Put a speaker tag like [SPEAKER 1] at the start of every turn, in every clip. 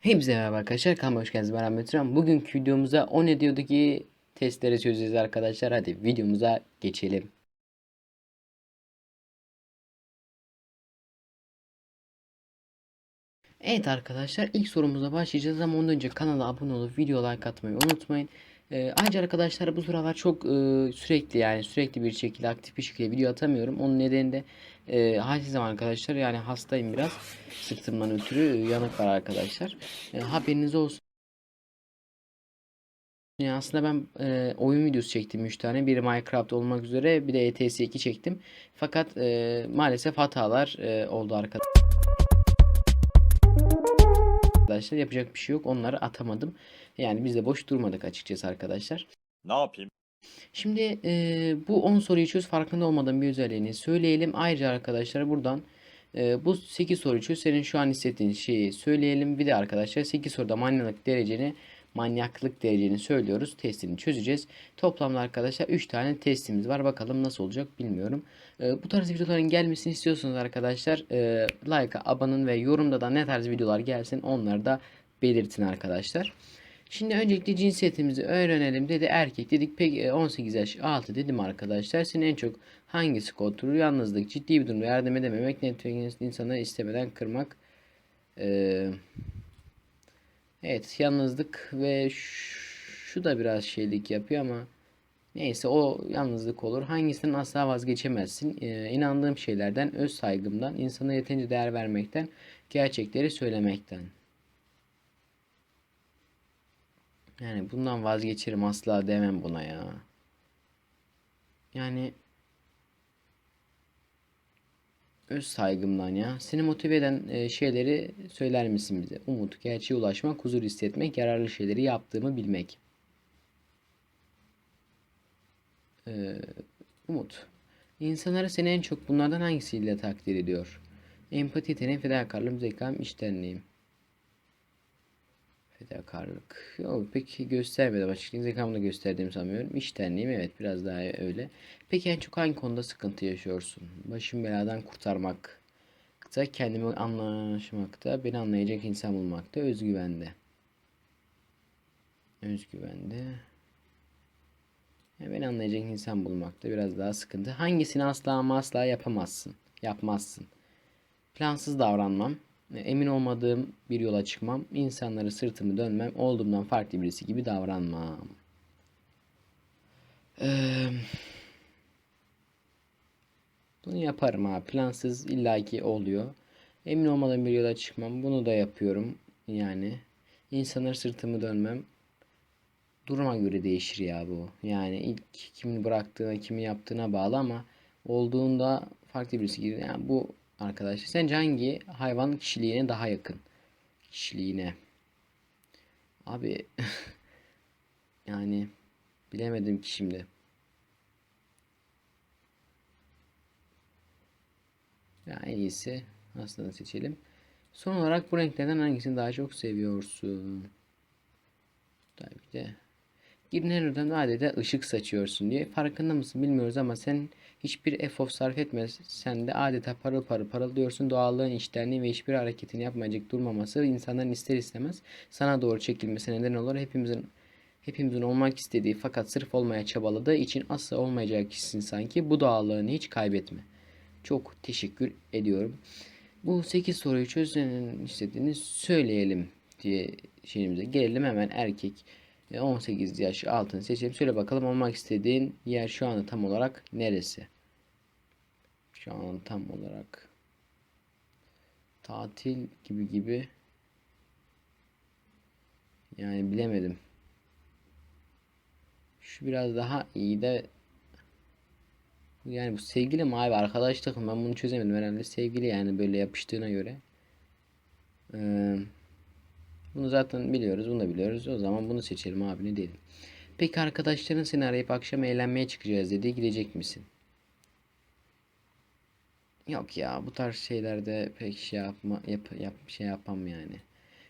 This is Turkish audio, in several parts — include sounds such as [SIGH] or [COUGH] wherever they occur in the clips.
[SPEAKER 1] Hepinize merhaba arkadaşlar. Kanalıma hoş geldiniz. Ben Ahmet Turan. Bugünkü videomuzda o ne diyordu ki testleri çözeceğiz arkadaşlar. Hadi videomuza geçelim. Evet arkadaşlar ilk sorumuza başlayacağız ama ondan önce kanala abone olup video like atmayı unutmayın. Ee, ayrıca arkadaşlar bu sıralar çok e, sürekli yani sürekli bir şekilde aktif bir şekilde video atamıyorum. Onun nedeni de e, halsizim arkadaşlar yani hastayım biraz sırtımdan ötürü yanık var arkadaşlar. E, haberiniz olsun. Yani aslında ben e, oyun videosu çektim 3 tane. Biri Minecraft olmak üzere bir de ETS 2 çektim. Fakat e, maalesef hatalar e, oldu arkadaşlar arkadaşlar. Yapacak bir şey yok. Onları atamadım. Yani biz de boş durmadık açıkçası arkadaşlar.
[SPEAKER 2] Ne yapayım?
[SPEAKER 1] Şimdi e, bu 10 soruyu çöz farkında olmadan bir özelliğini söyleyelim. Ayrıca arkadaşlar buradan e, bu 8 soruyu çöz senin şu an hissettiğin şeyi söyleyelim. Bir de arkadaşlar 8 soruda manyaklık dereceni manyaklık dereceni söylüyoruz. Testini çözeceğiz. Toplamda arkadaşlar 3 tane testimiz var. Bakalım nasıl olacak bilmiyorum. E, bu tarz videoların gelmesini istiyorsanız arkadaşlar e, like'a, abanın ve yorumda da ne tarz videolar gelsin onları da belirtin arkadaşlar. Şimdi öncelikle cinsiyetimizi öğrenelim dedi. Erkek dedik. Peki 18 yaş altı dedim arkadaşlar. Seni en çok hangisi kontrolü? Yalnızlık, ciddi bir durumda yardım edememek, networking insanları istemeden kırmak. Ee, evet yalnızlık ve şu da biraz şeylik yapıyor ama neyse o yalnızlık olur. Hangisinden asla vazgeçemezsin? Ee, inandığım şeylerden, öz saygımdan, insana yeterince değer vermekten, gerçekleri söylemekten. Yani bundan vazgeçerim asla demem buna ya. Yani öz saygımdan ya. Seni motive eden e, şeyleri söyler misin bize? Umut, gerçeğe ulaşmak, huzur hissetmek, yararlı şeyleri yaptığımı bilmek. Ee, Umut. İnsanları seni en çok bunlardan hangisiyle takdir ediyor? Empati, yeteneğim, fedakarlığım, zekam, iştenliğim. Fedakarlık. Yok pek göstermedim açıkçası. Zekamı da gösterdiğimi sanmıyorum. İştenliğim evet biraz daha öyle. Peki en çok hangi konuda sıkıntı yaşıyorsun? Başım beladan kurtarmak. Kendimi anlaşmakta, beni anlayacak insan bulmakta, özgüvende. Özgüvende. Yani beni anlayacak insan bulmakta biraz daha sıkıntı. Hangisini asla ama asla yapamazsın. Yapmazsın. Plansız davranmam. Emin olmadığım bir yola çıkmam. insanları sırtımı dönmem. Olduğumdan farklı birisi gibi davranmam. Ee, bunu yaparım ha. Plansız illaki oluyor. Emin olmadığım bir yola çıkmam. Bunu da yapıyorum. Yani insanları sırtımı dönmem. Duruma göre değişir ya bu. Yani ilk kimin bıraktığına, kimi yaptığına bağlı ama olduğunda farklı birisi gibi. Yani bu arkadaşlar. Sence hangi hayvan kişiliğine daha yakın? Kişiliğine. Abi [LAUGHS] yani bilemedim ki şimdi. Ya en iyisi aslında seçelim. Son olarak bu renklerden hangisini daha çok seviyorsun? Tabii de Girnero'dan adeta ışık saçıyorsun diye. Farkında mısın bilmiyoruz ama sen hiçbir efor sarf etmez. Sen de adeta parıl parıl parıldıyorsun. Doğallığın iştenliği ve hiçbir hareketini yapmayacak durmaması insanların ister istemez sana doğru çekilmesi neden olur. Hepimizin hepimizin olmak istediği fakat sırf olmaya çabaladığı için asla olmayacak kişisin sanki. Bu doğallığını hiç kaybetme. Çok teşekkür ediyorum. Bu 8 soruyu çözmenin istediğini söyleyelim diye şeyimize gelelim hemen erkek 18 yaş altını seçelim. Söyle bakalım olmak istediğin yer şu anda tam olarak neresi? Şu an tam olarak tatil gibi gibi yani bilemedim. Şu biraz daha iyi de yani bu sevgili mi abi arkadaşlık mı ben bunu çözemedim herhalde sevgili yani böyle yapıştığına göre. Ee, bunu zaten biliyoruz. Bunu da biliyoruz. O zaman bunu seçelim abi ne diyelim. Peki arkadaşların seni arayıp akşam eğlenmeye çıkacağız dedi. Gidecek misin? Yok ya bu tarz şeylerde pek şey yapma yap, yap şey yapam yani.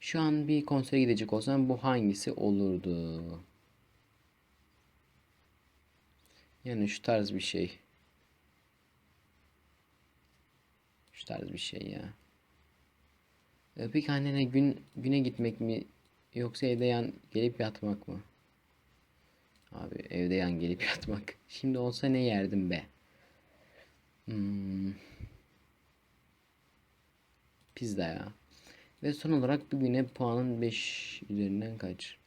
[SPEAKER 1] Şu an bir konsere gidecek olsam bu hangisi olurdu? Yani şu tarz bir şey. Şu tarz bir şey ya. E, Peki annene gün güne gitmek mi yoksa evde yan gelip yatmak mı? Abi evde yan gelip [LAUGHS] yatmak. Şimdi olsa ne yerdim be? Hmm. Pizza ya. Ve son olarak bugüne puanın 5 üzerinden kaç?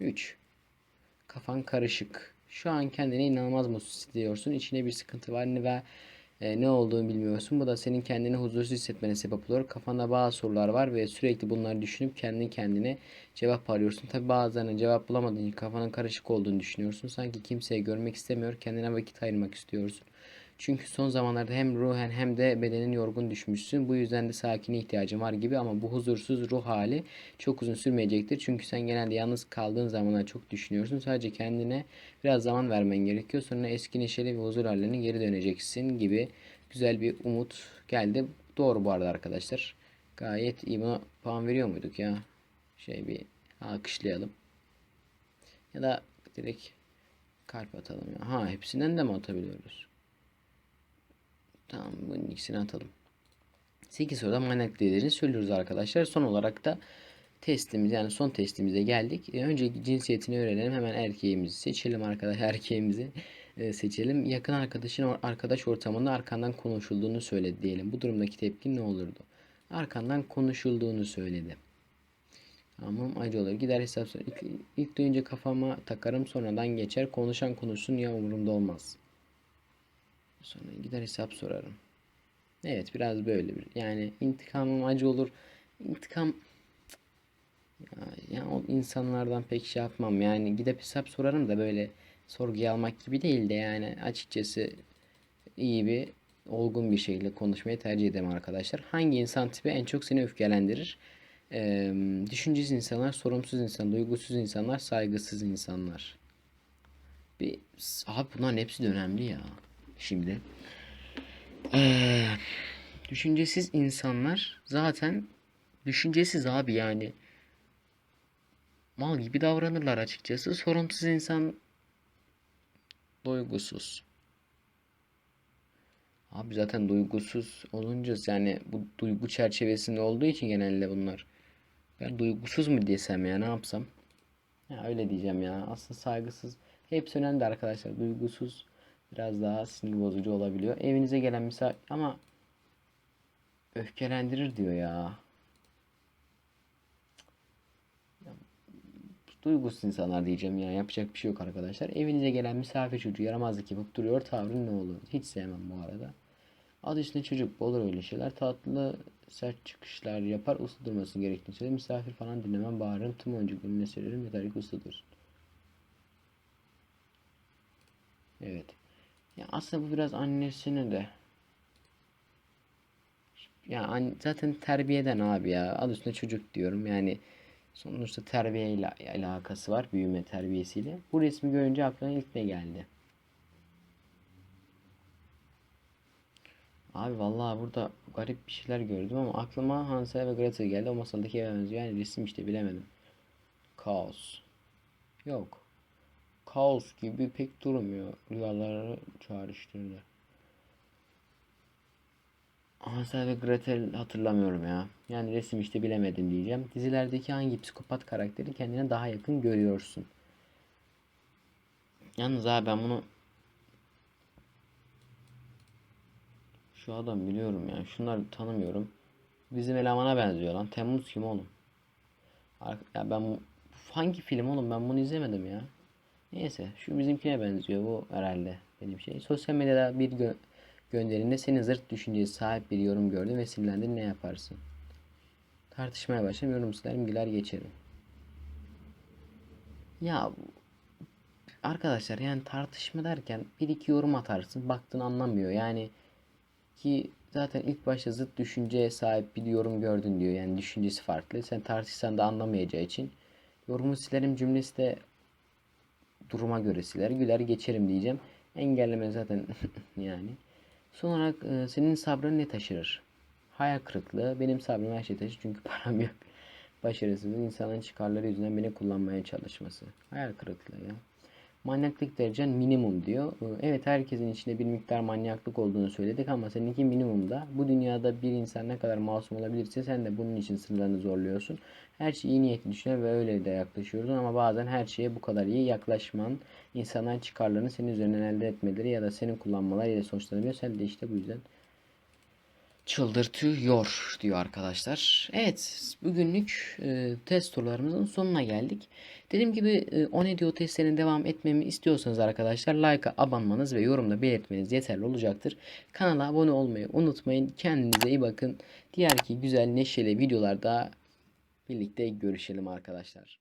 [SPEAKER 1] 3. Kafan karışık. Şu an kendine inanılmaz mutsuz hissediyorsun. İçine bir sıkıntı var ve e, ne olduğunu bilmiyorsun. Bu da senin kendini huzursuz hissetmene sebep oluyor. Kafanda bazı sorular var ve sürekli bunları düşünüp kendi kendine cevap arıyorsun. Tabi bazılarına cevap bulamadığın için kafanın karışık olduğunu düşünüyorsun. Sanki kimseye görmek istemiyor. Kendine vakit ayırmak istiyorsun. Çünkü son zamanlarda hem ruhen hem de bedenin yorgun düşmüşsün. Bu yüzden de sakine ihtiyacın var gibi ama bu huzursuz ruh hali çok uzun sürmeyecektir. Çünkü sen genelde yalnız kaldığın zamanlar çok düşünüyorsun. Sadece kendine biraz zaman vermen gerekiyor. Sonra eski neşeli ve huzur hallerine geri döneceksin gibi güzel bir umut geldi. Doğru bu arada arkadaşlar. Gayet iyi. Buna puan veriyor muyduk ya? Şey bir alkışlayalım. Ya da direkt kalp atalım ya. Ha hepsinden de mi atabiliyoruz? Tamam bunun ikisini atalım. 8 soruda manyak değerini söylüyoruz arkadaşlar. Son olarak da testimiz yani son testimize geldik. E, önce cinsiyetini öğrenelim. Hemen erkeğimizi seçelim arkadaş erkeğimizi e, seçelim. Yakın arkadaşın arkadaş ortamında arkandan konuşulduğunu söyledi diyelim. Bu durumdaki tepkin ne olurdu? Arkandan konuşulduğunu söyledi. Tamam acı olur. Gider hesap. İlk, ilk duyunca kafama takarım sonradan geçer. Konuşan konuşsun ya umurumda olmaz. Sonra gider hesap sorarım. Evet biraz böyle bir. Yani intikamım acı olur. İntikam ya, ya o insanlardan pek şey yapmam. Yani gidip hesap sorarım da böyle sorguya almak gibi değil de yani açıkçası iyi bir olgun bir şekilde konuşmayı tercih ederim arkadaşlar. Hangi insan tipi en çok seni öfkelendirir? Ee, düşüncesiz insanlar, sorumsuz insan, duygusuz insanlar, saygısız insanlar. Bir abi bunların hepsi de önemli ya. Şimdi ee, düşüncesiz insanlar zaten düşüncesiz abi yani mal gibi davranırlar açıkçası. Sorumsuz insan duygusuz. Abi zaten duygusuz olunca yani bu duygu çerçevesinde olduğu için genelde bunlar. Ben duygusuz mu desem ya ne yapsam? Ya öyle diyeceğim ya. Aslında saygısız. Hepsi önemli arkadaşlar. Duygusuz biraz daha sinir bozucu olabiliyor. Evinize gelen misafir ama öfkelendirir diyor ya. Duygusuz insanlar diyeceğim ya. Yapacak bir şey yok arkadaşlar. Evinize gelen misafir çocuğu yaramazlık yapıp duruyor. Tavrın ne olur? Hiç sevmem bu arada. Adı üstünde çocuk olur öyle şeyler. Tatlı sert çıkışlar yapar. Uslu durmasını gerektiğini söyler. Misafir falan dinlemem. Bağırırım. Tüm oyuncuk önüne söylerim. Yeter ki uslu dursun. Evet. Ya aslında bu biraz annesini de. Ya zaten terbiyeden abi ya. Adı üstünde çocuk diyorum. Yani sonuçta terbiye ile alakası var. Büyüme terbiyesiyle. Bu resmi görünce aklına ilk ne geldi? Abi vallahi burada garip bir şeyler gördüm ama aklıma Hansel ve Gretel geldi. O masaldaki eve benziyor. Yani resim işte bilemedim. Kaos. Yok. Kaos gibi pek durmuyor. Rüyaları çağrıştırdı. Hansel ve Gretel hatırlamıyorum ya. Yani resim işte bilemedim diyeceğim. Dizilerdeki hangi psikopat karakteri kendine daha yakın görüyorsun? Yalnız abi ben bunu Şu adam biliyorum ya. Şunları tanımıyorum. Bizim elemana benziyor lan. Temmuz kim oğlum? Ya ben hangi film oğlum? Ben bunu izlemedim ya. Neyse şu bizimkine benziyor bu herhalde benim şey. Sosyal medyada bir gö gönderinde senin zırt düşünceye sahip bir yorum gördüm ve sinirlendin ne yaparsın? Tartışmaya başlarım yorum silerim güler geçerim. Ya arkadaşlar yani tartışma derken bir iki yorum atarsın baktın anlamıyor yani ki zaten ilk başta zıt düşünceye sahip bir yorum gördün diyor. Yani düşüncesi farklı. Sen tartışsan da anlamayacağı için yorumu silerim cümlesi de duruma göre siler. Güler geçerim diyeceğim. Engelleme zaten [LAUGHS] yani. Son olarak e, senin sabrın ne taşırır? Hayal kırıklığı. Benim sabrım her şey taşır çünkü [LAUGHS] param yok. Başarısızlık insanların çıkarları yüzünden beni kullanmaya çalışması. Hayal kırıklığı ya. Manyaklık derecen minimum diyor. Ee, Evet herkesin içinde bir miktar manyaklık olduğunu söyledik ama seninki minimumda. Bu dünyada bir insan ne kadar masum olabilirse sen de bunun için sınırlarını zorluyorsun. Her şeyi iyi niyetli düşünüyor ve öyle de yaklaşıyorsun ama bazen her şeye bu kadar iyi yaklaşman insanların çıkarlarını senin üzerinden elde etmeleri ya da senin kullanmaları ile sonuçlanabiliyor. Sen de işte bu yüzden çıldırtıyor diyor arkadaşlar. Evet bugünlük e, test sorularımızın sonuna geldik. Dediğim gibi e, o ne diyor testlerine devam etmemi istiyorsanız arkadaşlar like'a abanmanız ve yorumda belirtmeniz yeterli olacaktır. Kanala abone olmayı unutmayın. Kendinize iyi bakın. Diğer ki güzel neşeli videolarda birlikte görüşelim arkadaşlar.